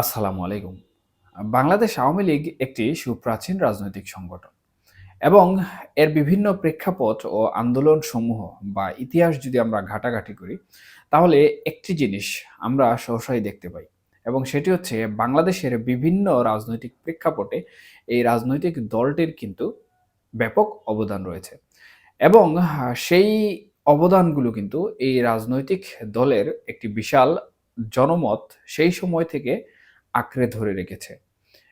আসসালামু আলাইকুম। বাংলাদেশ আওয়ামী লীগ একটি সুপ্রাচীন রাজনৈতিক সংগঠন এবং এর বিভিন্ন প্রেক্ষাপট ও আন্দোলন সমূহ বা ইতিহাস যদি আমরা ঘাটাঘাটি করি, তাহলে একটি জিনিস আমরা সহসাই দেখতে পাই এবং সেটি হচ্ছে বাংলাদেশের বিভিন্ন রাজনৈতিক প্রেক্ষাপটে এই রাজনৈতিক দলটির কিন্তু ব্যাপক অবদান রয়েছে এবং সেই অবদানগুলো কিন্তু এই রাজনৈতিক দলের একটি বিশাল জনমত সেই সময় থেকে আঁকড়ে ধরে রেখেছে।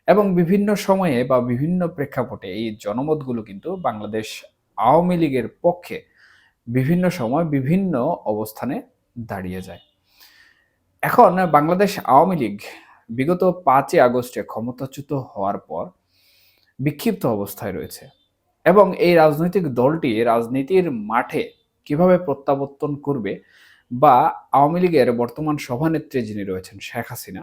এবং বিভিন্ন সময়ে বা বিভিন্ন প্রেক্ষাপটে এই জনমতগুলো কিন্তু বাংলাদেশ আওয়ামী লীগের পক্ষে বিভিন্ন সময় বিভিন্ন অবস্থানে দাঁড়িয়ে যায়। এখন বাংলাদেশ আওয়ামী লীগ বিগত পাঁচই আগস্টে ক্ষমতাচ্যুত হওয়ার পর বিক্ষিপ্ত অবস্থায় রয়েছে এবং এই রাজনৈতিক দলটি রাজনীতির মাঠে কীভাবে প্রত্যাবর্তন করবে বা আওয়ামী লীগের বর্তমান সভানেত্রী যিনি রয়েছেন, শেখ হাসিনা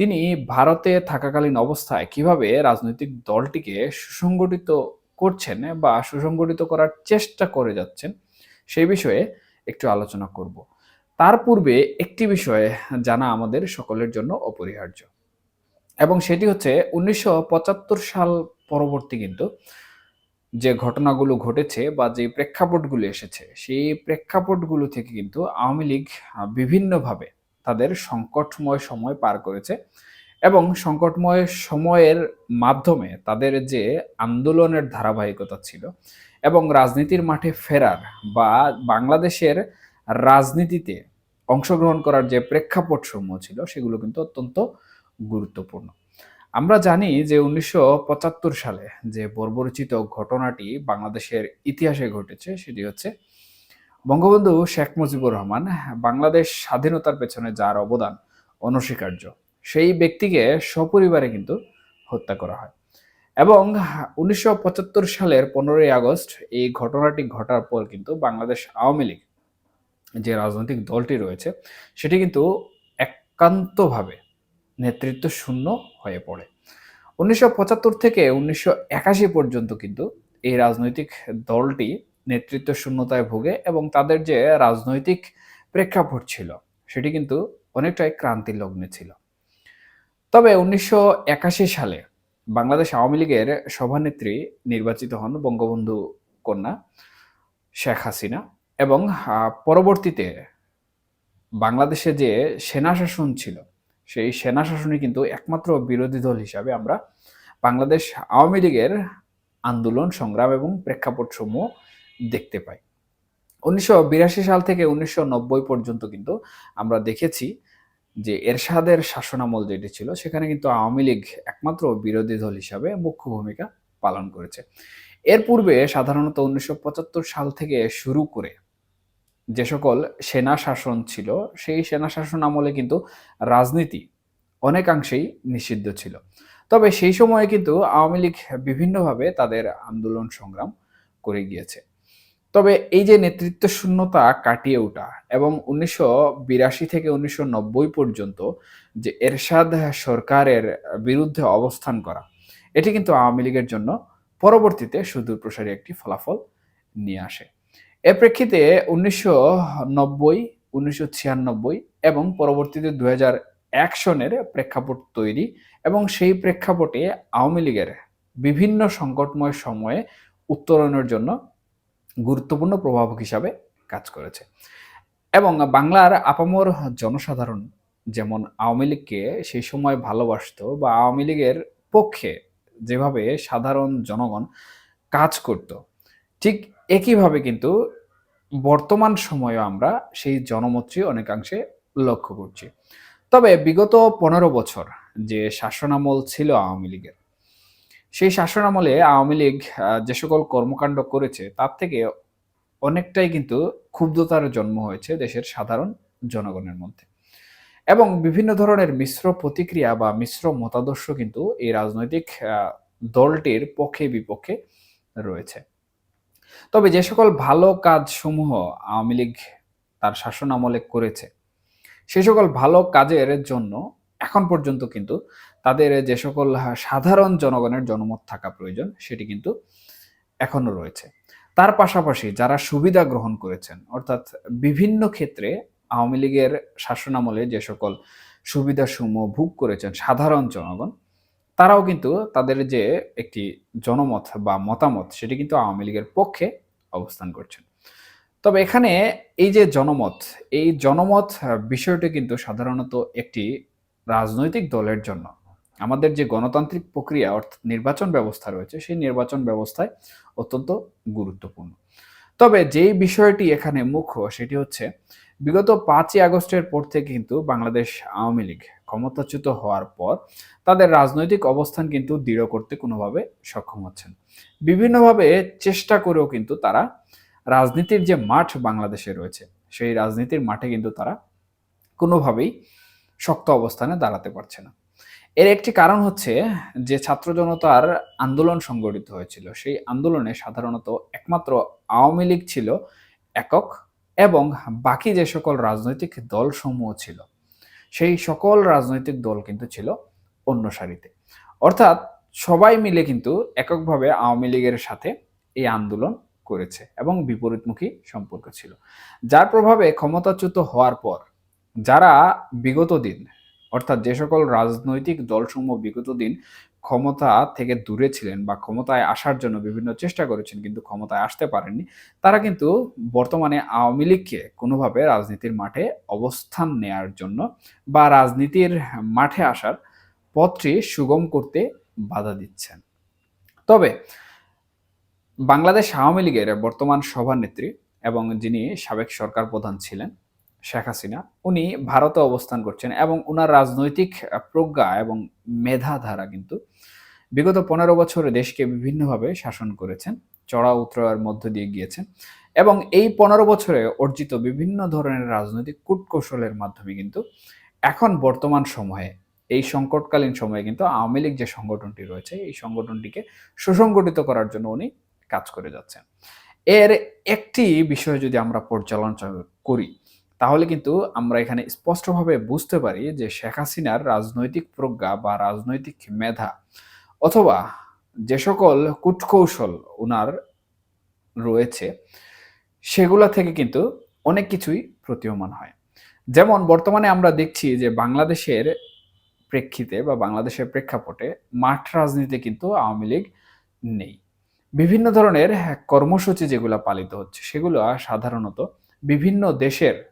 তিনি ভারতে থাকাকালীন অবস্থায় কীভাবে রাজনৈতিক দলটিকে সুসংগঠিত করছেন বা সুসংগঠিত করার চেষ্টা করে যাচ্ছেন, সেই বিষয়ে একটু আলোচনা করব। তার পূর্বে একটি বিষয়ে জানা আমাদের সকলের জন্য অপরিহার্য। এবং সেটি হচ্ছে উনিশশো পঁচাত্তর সাল পরবর্তী কিন্তু যে ঘটনাগুলো ঘটেছে বা যে প্রেক্ষাপটগুলো এসেছে, সেই প্রেক্ষাপটগুলো থেকে কিন্তু আওয়ামী লীগ বিভিন্নভাবে তাদের সংকটময় সময় পার করেছে এবং সংকটময় সময়ের মাধ্যমে তাদের যে আন্দোলনের ধারাবাহিকতা ছিল এবং রাজনীতির মাঠে ফেরার বা বাংলাদেশের রাজনীতিতে অংশগ্রহণ করার যে প্রেক্ষাপট সমূহ ছিল, সেগুলো কিন্তু অত্যন্ত গুরুত্বপূর্ণ। আমরা জানি যে উনিশশো পঁচাত্তর সালে যে বর্বরচিত ঘটনাটি বাংলাদেশের ইতিহাসে ঘটেছে, সেটি হচ্ছে বঙ্গবন্ধু শেখ মুজিবুর রহমান বাংলাদেশ স্বাধীনতার পেছনে যার অবদান অনস্বীকার্য, সেই ব্যক্তিকে সপরিবারে কিন্তু হত্যা করা হয়। এবং উনিশশো পঁচাত্তর সালের পনেরোই আগস্ট এই ঘটনাটি ঘটার পর কিন্তু বাংলাদেশ আওয়ামী লীগ যে রাজনৈতিক দলটি রয়েছে, সেটি কিন্তু একান্তভাবে নেতৃত্ব শূন্য হয়ে পড়ে। উনিশশো পঁচাত্তর থেকে উনিশশো একাশি পর্যন্ত কিন্তু এই রাজনৈতিক দলটি নেতৃত্ব শূন্যতায় ভোগে এবং তাদের যে রাজনৈতিক প্রেক্ষাপট ছিল, সেটি কিন্তু অনেকটাই ক্রান্তি লগ্নে ছিল। তবে উনিশশো একাশি সালে বাংলাদেশ আওয়ামী লীগের সভানেত্রী নির্বাচিত হন বঙ্গবন্ধু কন্যা শেখ হাসিনা এবং পরবর্তীতে বাংলাদেশে যে সেনা শাসন ছিল, সেই সেনা শাসনে কিন্তু একমাত্র বিরোধী দল হিসাবে আমরা বাংলাদেশ আওয়ামী লীগের আন্দোলন, সংগ্রাম এবং প্রেক্ষাপট সমূহ দেখতে পাই। উনিশশো বিরাশি সাল থেকে উনিশশো নব্বই পর্যন্ত কিন্তু আমরা দেখেছি যে এরশাদের শাসনামল যেটি ছিল, সেখানে কিন্তু আওয়ামী লীগ একমাত্র বিরোধী দল হিসাবে মুখ্য ভূমিকা পালন করেছে। এর পূর্বে সাধারণত উনিশশো পঁচাত্তর সাল থেকে শুরু করে যে সকল সেনা শাসন ছিল, সেই সেনা শাসন আমলে কিন্তু রাজনীতি অনেকাংশেই নিষিদ্ধ ছিল। তবে সেই সময়ে কিন্তু আওয়ামী লীগ বিভিন্নভাবে তাদের আন্দোলন সংগ্রাম করে গিয়েছে। তবে এই যে নেতৃত্ব শূন্যতা কাটিয়ে ওঠা এবং উনিশশো বিরাশি থেকে উনিশশো নব্বই পর্যন্ত যে এরশাদ সরকারের বিরুদ্ধে অবস্থান করা, এটি কিন্তু আওয়ামী লীগের জন্য পরবর্তীতে সুদূর প্রসারী একটি ফলাফল নিয়ে আসে। এ প্রেক্ষিতে উনিশশো নব্বই, উনিশশো ছিয়ানব্বই এবং পরবর্তীতে দু হাজার এক সনের প্রেক্ষাপট তৈরি এবং সেই প্রেক্ষাপটে আওয়ামী লীগের বিভিন্ন সংকটময় সময়ে উত্তরণের জন্য গুরুত্বপূর্ণ প্রভাবক হিসাবে কাজ করেছে। এবং বাংলার আপামর জনসাধারণ যেমন আওয়ামী লীগকে সেই সময় ভালোবাসতো বা আওয়ামী লীগের পক্ষে যেভাবে সাধারণ জনগণ কাজ করত, ঠিক একইভাবে কিন্তু বর্তমান সময়েও আমরা সেই জনমতটি অনেকাংশে লক্ষ্য করছি। তবে বিগত পনেরো বছর যে শাসনামল ছিল আওয়ামী লীগের সেই শাসনামলে আওয়ামী লীগ যে সকল কর্মকাণ্ড করেছে, তার থেকে অনেকটাই কিন্তু ক্ষুব্ধতার জন্ম হয়েছে দেশের সাধারণ জনগণের মধ্যে। এবং বিভিন্ন ধরনের মিশ্র প্রতিক্রিয়া বা মিশ্র মতাদর্শ কিন্তু এই রাজনৈতিক দলটির পক্ষে বিপক্ষে রয়েছে। তবে যে সকল ভালো কাজসমূহ আওয়ামী লীগ তার শাসন আমলে করেছে সেই সকল ভালো কাজের জন্য এখন পর্যন্ত কিন্তু তাদের যে সকল সাধারণ জনগণের জনমত থাকা প্রয়োজন, সেটি কিন্তু এখনও রয়েছে। তার পাশাপাশি যারা সুবিধা গ্রহণ করেছেন, অর্থাৎ বিভিন্ন ক্ষেত্রে আওয়ামী লীগের শাসনামলে যে সকল সুবিধাসমূহ ভোগ করেছেন সাধারণ জনগণ, তারাও কিন্তু তাদের যে একটি জনমত বা মতামত, সেটি কিন্তু আওয়ামী লীগের পক্ষে অবস্থান করছেন। তবে এখানে এই যে জনমত, এই জনমত বিষয়টি কিন্তু সাধারণত একটি রাজনৈতিক দলের জন্য আমাদের যে গণতান্ত্রিক প্রক্রিয়া, অর্থাৎ নির্বাচন ব্যবস্থা রয়েছে, সেই নির্বাচন ব্যবস্থায় অত্যন্ত গুরুত্বপূর্ণ। তবে যেই বিষয়টি এখানে মুখ্য, সেটি হচ্ছে, বিগত পাঁচই আগস্টের পর থেকে কিন্তু বাংলাদেশ আওয়ামী লীগ ক্ষমতাচ্যুত হওয়ার পর তাদের রাজনৈতিক অবস্থান কিন্তু দৃঢ় করতে কোনোভাবে সক্ষম হচ্ছেন। বিভিন্নভাবে চেষ্টা করেও কিন্তু তারা রাজনীতির যে মাঠ বাংলাদেশে রয়েছে, সেই রাজনীতির মাঠে কিন্তু তারা কোনোভাবেই শক্ত অবস্থানে দাঁড়াতে পারছে না। এর একটি কারণ হচ্ছে যে ছাত্র জনতার আন্দোলন সংগঠিত হয়েছিল। সেই আন্দোলনে সাধারণত একমাত্র আওয়ামী লীগ ছিল, একক, এবং বাকি যে সকল রাজনৈতিক দলসমূহ ছিল, সেই সকল রাজনৈতিক দল কিন্তু ছিল অন্য সারিতে। অর্থাৎ সবাই মিলে কিন্তু এককভাবে আওয়ামী লীগের সাথে এই আন্দোলন করেছে এবং বিপরীতমুখী সম্পর্ক ছিল। যার প্রভাবে ক্ষমতাচ্যুত হওয়ার পর, যারা বিগত দিন অর্থাৎ যে সকল রাজনৈতিক দলসমূহ বিগত দিন ক্ষমতা থেকে দূরে ছিলেন বা ক্ষমতায় আসার জন্য বিভিন্ন চেষ্টা করেছেন, কিন্তু ক্ষমতায় আসতে পারেননি, তারা কিন্তু বর্তমানে আওয়ামী লীগকে কোনোভাবে রাজনীতির মাঠে অবস্থান নেয়ার জন্য বা রাজনীতির মাঠে আসার পথটি সুগম করতে বাধা দিচ্ছেন। তবে বাংলাদেশ আওয়ামী লীগের বর্তমান সভানেত্রী এবং যিনি সাবেক সরকার প্রধান ছিলেন শেখ হাসিনা, উনি ভারতে অবস্থান করছেন এবং ওনার রাজনৈতিক প্রজ্ঞা এবং মেধা ধারা কিন্তু বিগত পনেরো বছর দেশকে বিভিন্নভাবে শাসন করেছেন, চড়া উত্তরার মধ্য দিয়ে গিয়েছেন এবং এই পনেরো বছরে অর্জিত বিভিন্ন ধরনের রাজনৈতিক কূটকৌশলের মাধ্যমে কিন্তু এখন বর্তমান সময়ে, এই সংকটকালীন সময়ে কিন্তু আওয়ামী লীগ যে সংগঠনটি রয়েছে, এই সংগঠনটিকে সুসংগঠিত করার জন্য উনি কাজ করে যাচ্ছেন। এর একটি বিষয় যদি আমরা পর্যালোচনা করি তাহলে কিন্তু আমরা এখানে স্পষ্টভাবে বুঝতে পারি যে শেখ হাসিনার রাজনৈতিক প্রজ্ঞা বা রাজনৈতিক মেধা অথবা যে সকল কূটকৌশল ওনার রয়েছে, সেগুলো থেকে কিন্তু অনেক কিছুই প্রতীয়মান হয়। যেমন বর্তমানে আমরা দেখছি যে বাংলাদেশের প্রেক্ষিতে বা বাংলাদেশের প্রেক্ষাপটে মাঠ রাজনীতি কিন্তু আওয়ামী লীগ নেই। বিভিন্ন ধরনের কর্মসূচি যেগুলো পালিত হচ্ছে, সেগুলো সাধারণত বিভিন্ন দেশের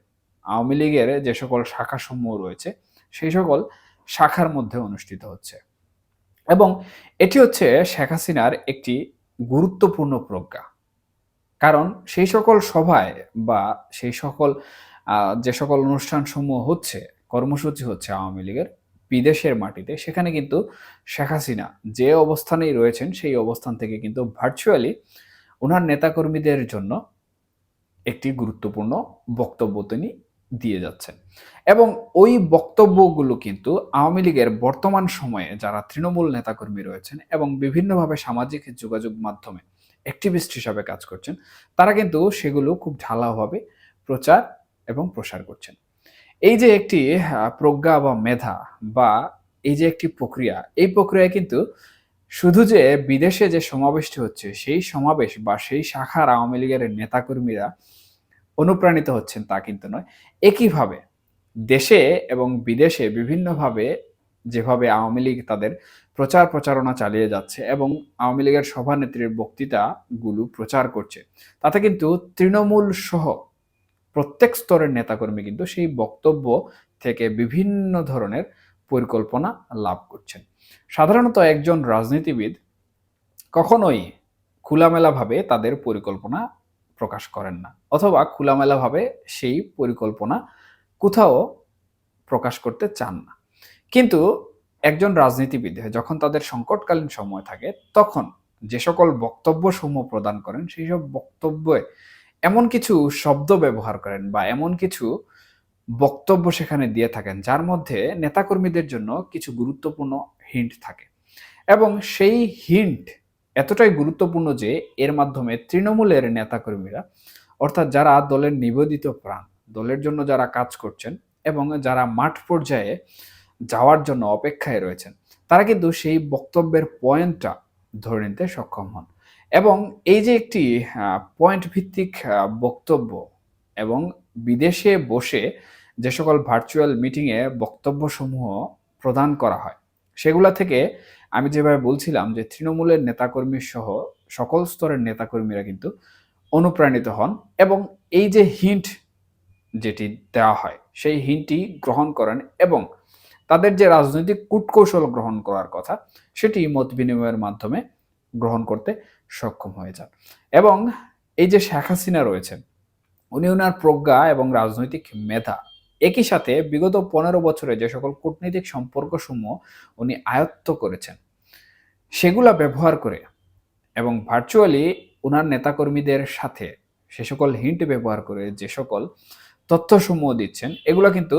আওয়ামী লীগের যে সকল শাখাসমূহ রয়েছে, সেই সকল শাখার মধ্যে অনুষ্ঠিত হচ্ছে। এবং এটি হচ্ছে শেখ হাসিনার একটি গুরুত্বপূর্ণ প্রজ্ঞা। কারণ সেই সকল সভায় বা সেই সকল যে সকল অনুষ্ঠানসমূহ হচ্ছে, কর্মসূচি হচ্ছে আওয়ামী লীগের বিদেশের মাটিতে, সেখানে কিন্তু শেখ হাসিনা যে অবস্থানেই রয়েছেন, সেই অবস্থান থেকে কিন্তু ভার্চুয়ালি ওনার নেতাকর্মীদের জন্য একটি গুরুত্বপূর্ণ বক্তব্য তিনি দিয়ে যাচ্ছেন এবং ওই বক্তব্যগুলো কিন্তু আওয়ামী লীগের বর্তমান সময়ে যারা তৃণমূল নেতাকর্মী রয়েছেন এবং বিভিন্নভাবে সামাজিক যোগাযোগ মাধ্যমে অ্যাক্টিভিস্ট হিসাবে কাজ করছেন, তারা কিন্তু সেগুলো খুব ঢালাওভাবে প্রচার এবং প্রসার করছেন। এই যে একটি প্রজ্ঞা বা মেধা বা এই যে একটি প্রক্রিয়া, এই প্রক্রিয়ায় কিন্তু শুধু যে বিদেশে যে সমাবেশটি হচ্ছে, সেই সমাবেশ বা সেই শাখার আওয়ামী লীগের নেতাকর্মীরা অনুপ্রাণিত হচ্ছেন, তা কিন্তু নয়। একইভাবে দেশে এবং বিদেশে বিভিন্নভাবে যেভাবে আওয়ামী লীগ তাদের প্রচার প্রচারণা চালিয়ে যাচ্ছে এবং আওয়ামী লীগের সভানেত্রীর বক্তৃতাগুলো প্রচার করছে, তাতে কিন্তু তৃণমূল সহ প্রত্যেক স্তরের নেতাকর্মী কিন্তু সেই বক্তব্য থেকে বিভিন্ন ধরনের পরিকল্পনা লাভ করছেন। সাধারণত একজন রাজনীতিবিদ কখনোই খোলামেলাভাবে তাদের পরিকল্পনা প্রকাশ করেন না। অথবা খোলামেলাভাবে সেই পরিকল্পনা কোথাও প্রকাশ করতে চান না। কিন্তু একজন রাজনীতিবিদ যখন তাদের সংকটকালীন সময় থাকে, তখন যে সকল বক্তব্য সমূহ প্রদান করেন, সেই সব বক্তব্যে এমন কিছু শব্দ ব্যবহার করেন বা এমন কিছু বক্তব্য সেখানে দিয়ে থাকেন, যার মধ্যে নেতাকর্মীদের জন্য কিছু গুরুত্বপূর্ণ হিন্ট থাকে। এবং সেই হিন্ট এতটাই গুরুত্বপূর্ণ যে, এর মাধ্যমে তৃণমূলের নেতাকর্মীরা অর্থাৎ যারা দলের নিবেদিত প্রাণ, দলের জন্য যারা কাজ করছেন এবং যারা মাঠ পর্যায়ে যাওয়ার জন্য অপেক্ষায় রয়েছেন, তারা কিন্তু সেই বক্তব্যের পয়েন্টটা ধরে নিতে সক্ষম হন। এবং এই যে একটি পয়েন্ট ভিত্তিক বক্তব্য এবং বিদেশে বসে যে সকল ভার্চুয়াল মিটিংয়ে বক্তব্যসমূহ প্রদান করা হয়, সেগুলা থেকে আমি যেভাবে বলছিলাম যে তৃণমূলের নেতাকর্মী সহ সকল স্তরের নেতাকর্মীরা কিন্তু অনুপ্রাণিত হন এবং এই যে হিন্ট যেটি দেওয়া হয়, সেই হিন্টটি গ্রহণ করেন এবং তাদের যে রাজনৈতিক কূটকৌশল গ্রহণ করার কথা, সেটি মত বিনিময়ের মাধ্যমে গ্রহণ করতে সক্ষম হয়ে যান। এবং এই যে শেখ হাসিনা রয়েছেন, উনি ওনার প্রজ্ঞা এবং রাজনৈতিক মেধা একই সাথে বিগত পনেরো বছরে যে সকল কূটনৈতিক সম্পর্কসমূহ উনি আয়ত্ত করেছেন, সেগুলা ব্যবহার করে এবং ভার্চুয়ালি ওনার নেতাকর্মীদের সাথে সে সকল হিন্ট ব্যবহার করে যে সকল তথ্যসমূহ দিচ্ছেন, এগুলো কিন্তু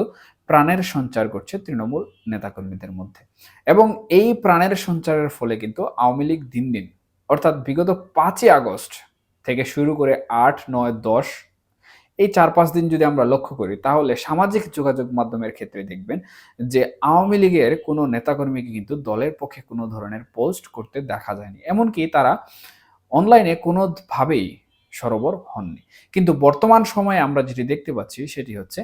প্রাণের সঞ্চার করছে তৃণমূল নেতাকর্মীদের মধ্যে। এবং এই প্রাণের সঞ্চারের ফলে কিন্তু আওয়ামী লীগ দিন দিন, অর্থাৎ বিগত পাঁচই আগস্ট থেকে শুরু করে আট, নয়, দশ, এই চার, পাঁচ দিন যদি আমরা লক্ষ্য করি, তাহলে সামাজিক যোগাযোগ মাধ্যমের ক্ষেত্রে দেখবেন যে আওয়ামী লীগের কোনো নেতাকর্মীকে কিন্তু দলের পক্ষে কোনো ধরনের পোস্ট করতে দেখা যায়নি। এমনকি তারা অনলাইনে কোনোভাবেই সরবর হননি। কিন্তু বর্তমান সময়ে আমরা যেটি দেখতে পাচ্ছি, সেটি হচ্ছে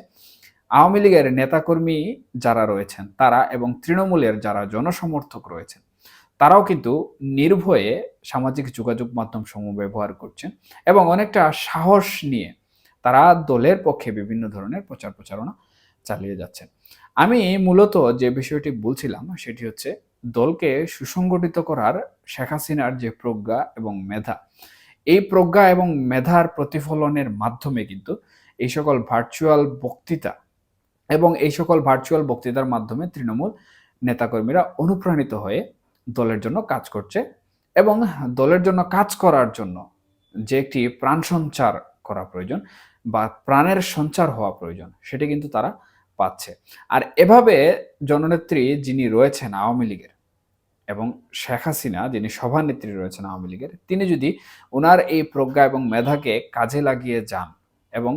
আওয়ামী লীগের নেতাকর্মী যারা রয়েছেন, তারা এবং তৃণমূলের যারা জনসমর্থক রয়েছেন, তারাও কিন্তু নির্ভয়ে সামাজিক যোগাযোগ মাধ্যম সমূহ ব্যবহার করছেন এবং অনেকটা সাহস নিয়ে তারা দলের পক্ষে বিভিন্ন ধরনের প্রচার প্রচারণা চালিয়ে যাচ্ছেন। আমি মূলত যে বিষয়টি বলছিলাম, সেটি হচ্ছে দলকে সুসংগঠিত করার শেখ হাসিনার যে প্রজ্ঞা এবং মেধা, এই প্রজ্ঞা এবং মেধার প্রতিফলনের মাধ্যমে কিন্তু এই সকল ভার্চুয়াল বক্তৃতা এবং এই সকল ভার্চুয়াল বক্তৃতার মাধ্যমে তৃণমূল নেতাকর্মীরা অনুপ্রাণিত হয়ে দলের জন্য কাজ করছে এবং দলের জন্য কাজ করার জন্য যে একটি প্রাণ সঞ্চার করা প্রয়োজন বা প্রাণের সঞ্চার হওয়া প্রয়োজন, সেটি কিন্তু তারা পাচ্ছে। আর এভাবে জননেত্রী যিনি রয়েছেন আওয়ামী লীগের এবং শেখ হাসিনা, যিনি সভানেত্রী রয়েছেন আওয়ামী লীগের, তিনি যদি ওনার এই প্রজ্ঞা এবং মেধাকে কাজে লাগিয়ে যান এবং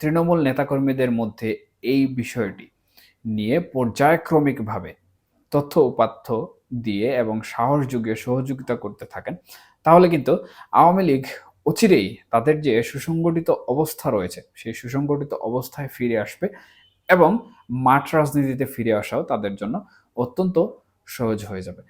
তৃণমূল নেতাকর্মীদের মধ্যে এই বিষয়টি নিয়ে পর্যায়ক্রমিকভাবে তথ্য উপাত্য দিয়ে এবং সাহস যুগে সহযোগিতা করতে থাকেন, তাহলে কিন্তু আওয়ামী লীগ অচিরেই তাদের যে সুসংগঠিত অবস্থা রয়েছে, সেই সুসংগঠিত অবস্থায় ফিরে আসবে এবং মাঠ রাজনীতিতে ফিরে আসাও তাদের জন্য অত্যন্ত সহজ হয়ে যাবে।